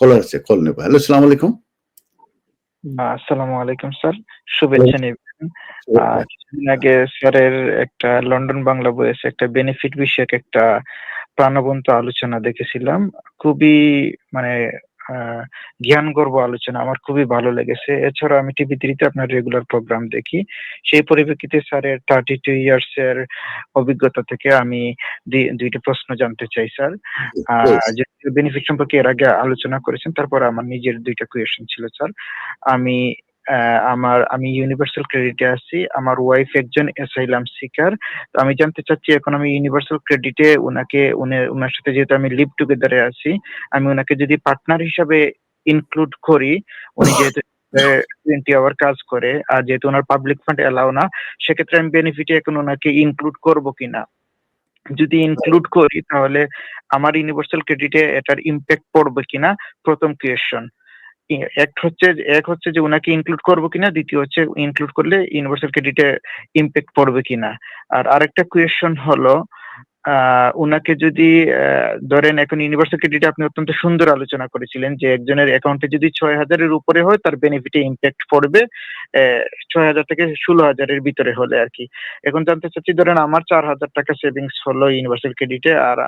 কলার আছে কল নেব। হ্যালো সালাম আলাইকুম। আসসালামু আলাইকুম স্যার। শুভেচ্ছা নেবেন আগে স্যারের একটা লন্ডন বাংলা বইয়েছে একটা বেনিফিট বিষয়ক একটা প্রাণবন্ত আলোচনা দেখেছিলাম। খুবই মানে আহ, জ্ঞানগর্ব আলোচনা আমার খুবই ভালো লেগেছে। এছাড়া আমি টিভি থ্রিতে আপনার রেগুলার প্রোগ্রাম দেখি। সেই পরিপ্রেক্ষিতে স্যারের থার্টি টু ইয়ার্স এর অভিজ্ঞতা থেকে আমি দুই- দুইটি প্রশ্ন জানতে চাই স্যার যে বেনিফিট সম্পর্কে এর আগে আলোচনা করেছেন তারপর আমার নিজের দুইটা কোয়েশন ছিল স্যার আমি আমার, আমি ইউনিভার্সাল ক্রেডিটে আছি। আমার ওয়াইফ একজন অ্যাসাইলাম সিকার তো আমি জানতে চাচ্ছি, এখন আমি ইউনিভার্সাল ক্রেডিটে ওনাকে ওনার সাথে যেহেতু আমি লিভ টুগেদারে আছি, আমি ওনাকে যদি পার্টনার হিসাবে ইনক্লুড করি, উনি যেহেতু টোয়েন্টি আওয়ার কাজ করে, আর যেহেতু ওনার পাবলিক ফান্ড এলাও না, সেক্ষেত্রে আমি বেনিফিটে এখন ওনাকে ইনক্লুড করব কিনা? যদি ইনক্লুড করি, তাহলে আমার ইউনিভার্সাল ক্রেডিটে এটার ইম্প্যাক্ট পড়বে কিনা? প্রথম কোয়েশ্চন এক হচ্ছে এক হচ্ছে যে ওনাকে ইনক্লুড করব কিনা, দ্বিতীয় হচ্ছে ইনক্লুড করলে ইউনিভার্সাল ক্রেডিটে ইম্প্যাক্ট পড়বে কিনা। আর আরেকটা কোয়েশ্চন হলো ওনাকে যদি ধরেন এখন ইউনিভার্সাল ক্রেডিটে আপনি অত্যন্ত সুন্দর আলোচনা করেছিলেন যে একজনের অ্যাকাউন্টে যদি ছয় হাজারের উপরে হয়, তার বেনিফিটে ইম্প্যাক্ট পড়বে ছয় হাজার থেকে ষোলো হাজারের ভিতরে হলে আর কি। এখন জানতে চাচ্ছি, ধরেন আমার চার হাজার টাকা সেভিংস হলো ইউনিভার্সাল ক্রেডিটে আর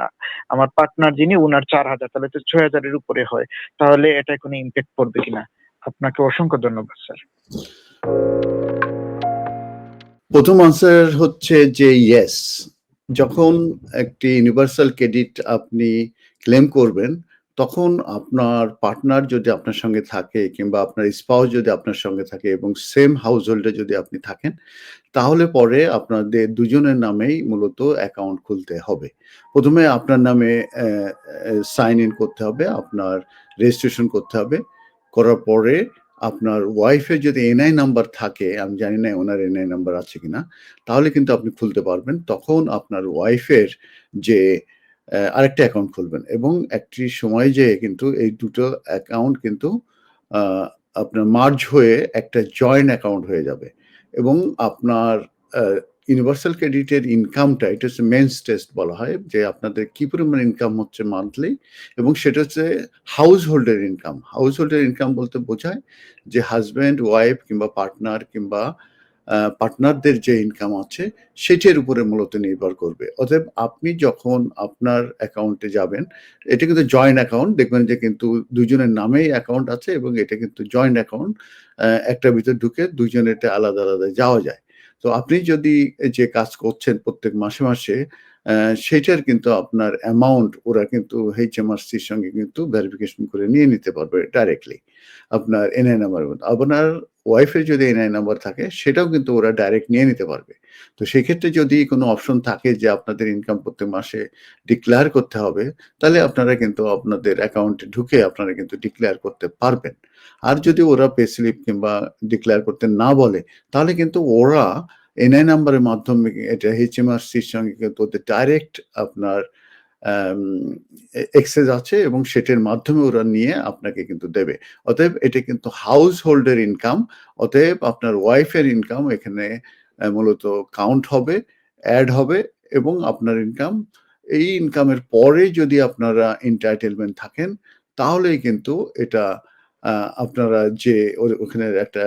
আমার পার্টনার যিনি ওনার চার হাজার, তাহলে তো ছয় হাজারের উপরে হয়। তাহলে এটা কোনো ইম্প্যাক্ট পড়বে কিনা? আপনাকে অসংখ্য ধন্যবাদ, স্যার। প্রথম আনসার হচ্ছে যে ইয়েস যখন একটি ইউনিভার্সাল ক্রেডিট আপনি ক্লেম করবেন, তখন আপনার পার্টনার যদি আপনার সঙ্গে থাকে কিংবা আপনার স্পাউস যদি আপনার সঙ্গে থাকে এবং সেম হাউস হোল্ডে যদি আপনি থাকেন, তাহলে পরে আপনাদের দুজনের নামেই মূলত অ্যাকাউন্ট খুলতে হবে। প্রথমে আপনার নামে সাইন ইন করতে হবে, আপনার রেজিস্ট্রেশন করতে হবে, করার পরে আপনার ওয়াইফের যদি এনআই নাম্বার থাকে, আমি জানি না ওনার এনআই নাম্বার আছে কিনা, তাহলে কিন্তু আপনি খুলতে পারবেন। তখন আপনার ওয়াইফের যে আরেকটা অ্যাকাউন্ট খুলবেন এবং একটি সময় যে কিন্তু এই দুটো অ্যাকাউন্ট কিন্তু আপনার মার্জ হয়ে একটা জয়েন্ট অ্যাকাউন্ট হয়ে যাবে এবং আপনার ইউনিভার্সাল ক্রেডিটের ইনকামটা এটা হচ্ছে মেন্স টেস্ট বলা হয়, যে আপনাদের কি পরিমাণ ইনকাম হচ্ছে মান্থলি এবং সেটা হচ্ছে হাউস হোল্ডের ইনকাম হাউস হোল্ডের ইনকাম বলতে বোঝায় যে হাজব্যান্ড ওয়াইফ কিংবা পার্টনার কিংবা পার্টনারদের যে ইনকাম আছে, সেটির উপরে মূলত নির্ভর করবে। অতএব আপনি যখন আপনার অ্যাকাউন্টে যাবেন, এটা কিন্তু জয়েন্ট অ্যাকাউন্ট দেখবেন যে কিন্তু দুজনের নামেই অ্যাকাউন্ট আছে এবং এটা কিন্তু জয়েন্ট অ্যাকাউন্ট একটা ভিতর ঢুকে দুজনেরটা আলাদা আলাদা যাওয়া যায়। তো আপনি যদি যে কাজ করছেন প্রত্যেক মাসে মাসে সেটার কিন্তু আপনার অ্যামাউন্ট ওরা কিন্তু এইচএমআরসির সঙ্গে কিন্তু ভেরিফিকেশন করে নিয়ে নিতে পারবে ডাইরেক্টলি আপনার এনআই নাম্বার আপনার ওয়াইফের যদি এনআই নাম্বার থাকে, সেটাও কিন্তু ওরা ডাইরেক্ট নিয়ে নিতে পারবে। তো সেক্ষেত্রে যদি কোনো অপশন থাকে যে আপনাদের ইনকাম প্রত্যেক মাসে ডিক্লেয়ার করতে হবে, তাহলে আপনারা কিন্তু আপনাদের অ্যাকাউন্টে ঢুকে আপনারা কিন্তু ডিক্লেয়ার করতে পারবেন। আর যদি ওরা পে স্লিপ কিংবা ডিক্লেয়ার করতে না বলে, তাহলে কিন্তু ওরা এনআই নাম্বারের মাধ্যমে এটা এইচএমআরসির সঙ্গে কিন্তু ওদের ডাইরেক্ট আপনার এক্সেস আছে এবং সেটার মাধ্যমে ওরা নিয়ে আপনাকে কিন্তু দেবে। অতএব এটা কিন্তু হাউস হোল্ডের ইনকাম অতএব আপনার ওয়াইফের ইনকাম এখানে মূলত কাউন্ট হবে অ্যাড হবে এবং আপনার ইনকাম এই ইনকামের পরে যদি আপনারা এন্টারটেনমেন্ট থাকেন, তাহলেই কিন্তু এটা আপনারা যে ওখানে একটা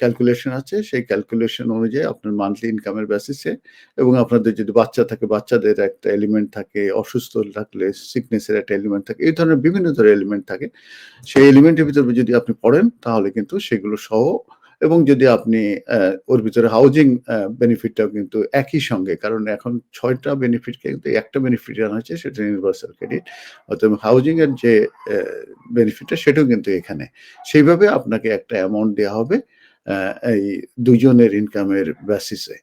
ক্যালকুলেশন আছে, সেই ক্যালকুলেশন অনুযায়ী আপনার মান্থলি ইনকামের বেসিসে এবং আপনাদের যদি বাচ্চা থাকে, বাচ্চাদের একটা এলিমেন্ট থাকে, অসুস্থ থাকলে সিকনেসের একটা এলিমেন্ট থাকে, এই ধরনের বিভিন্ন ধরনের এলিমেন্ট থাকে। সেই এলিমেন্টের ভিতরে যদি আপনি পড়েন, তাহলে কিন্তু সেগুলো সহ এবং যদি আপনি ওর ভিতরে হাউজিং বেনিফিটটাও কিন্তু একই সঙ্গে, কারণ এখন ছয়টা বেনিফিটকে কিন্তু একটা বেনিফিট আনা হয়েছে, সেটা ইউনিভার্সাল ক্রেডিট অর্থাৎ হাউজিং এর যে বেনিফিটটা সেটাও কিন্তু এখানে। সেইভাবে আপনাকে একটা অ্যামাউন্ট দেওয়া হবে এই দুজনের ইনকামের বেসিসে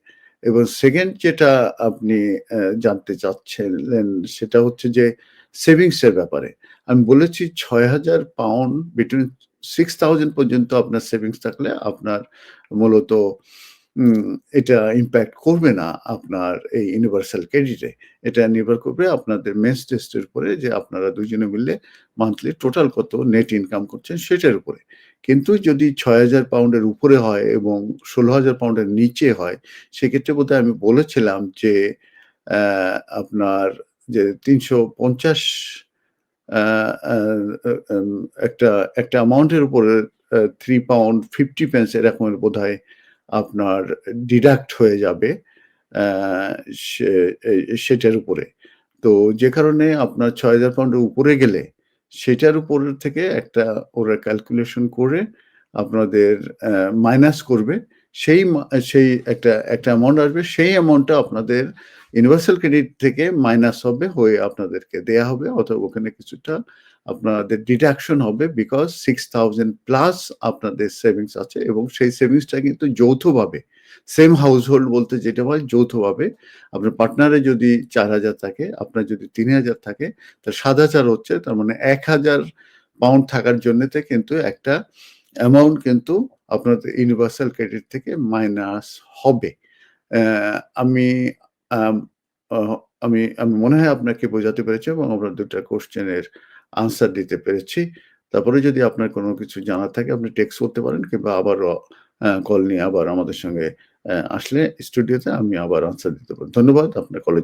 এবং সেকেন্ড যেটা আপনি জানতে চাচ্ছিলেন, সেটা হচ্ছে যে সেভিংসের ব্যাপারে। আমি বলেছি ছয় হাজার পাউন্ড বিটুইন সিক্স থাউজেন্ড পর্যন্ত আপনার সেভিংস থাকলে আপনার মূলত এটা ইম্প্যাক্ট করবে না আপনার এই ইউনিভার্সাল ক্রেডিটে এটা নির্ভর করবে আপনাদের মেন্স টেস্টের উপরে যে আপনারা দুজনে মিলে মান্থলি টোটাল কত নেট ইনকাম করছেন সেটার উপরে। কিন্তু যদি ছয় হাজার পাউন্ডের উপরে হয় এবং ষোলো হাজার পাউন্ডের নিচে হয়, সেক্ষেত্রে বোধহয় আমি বলেছিলাম যে আপনার যে তিনশো পঞ্চাশ একটা একটা অ্যামাউন্টের উপরে থ্রি পাউন্ড 50 পেন্স এরকমের বোধহয় আপনার ডিডাক্ট হয়ে যাবে সেটার উপরে। তো যে কারণে আপনার ৬,০০০ পাউন্ডের উপরে গেলে সেটার উপর থেকে একটা ওরা ক্যালকুলেশন করে আপনাদের মাইনাস করবে। সেই সেই একটা একটা অ্যামাউন্ট আসবে। সেই অ্যামাউন্টটা আপনাদের ইউনিভার্সাল ক্রেডিট থেকে মাইনাস হবে হয়ে আপনাদেরকে দেয়া হবে অথবা ওখানে কিছুটা আপনাদের ডিডাকশন হবে বিকজ ৬,০০০ প্লাস আপনাদের সেভিংস আছে এবং সেই সেভিংসটা কিন্তু যৌথভাবে সেম হাউসহোল্ড বলতে যেটা হয় যৌথভাবে আপনার পার্টনারে যদি ৪,০০০ থাকে, আপনার যদি ৩,০০০ থাকে, তো ৭,০০০ হচ্ছে তার মানে ১,০০০ পাউন্ড থাকার জন্যতে কিন্তু একটা অ্যামাউন্ট কিন্তু আপনাদের ইউনিভার্সাল ক্রেডিট থেকে মাইনাস হবে। আমি আম আমি মনে হয় আপনাকে বোঝাতে পেরেছি এবং আপনার ২ টা কোয়েশ্চেনের আনসার দিতে পেরেছি। তারপরে যদি আপনার কোনো কিছু জানার থাকে আপনি টেক্সট করতে পারেন কিংবা আবার কল নিয়ে আবার আমাদের সঙ্গে আহ, আসলে স্টুডিওতে আমি আবার আনসার দিতে পারি। ধন্যবাদ আপনার কলের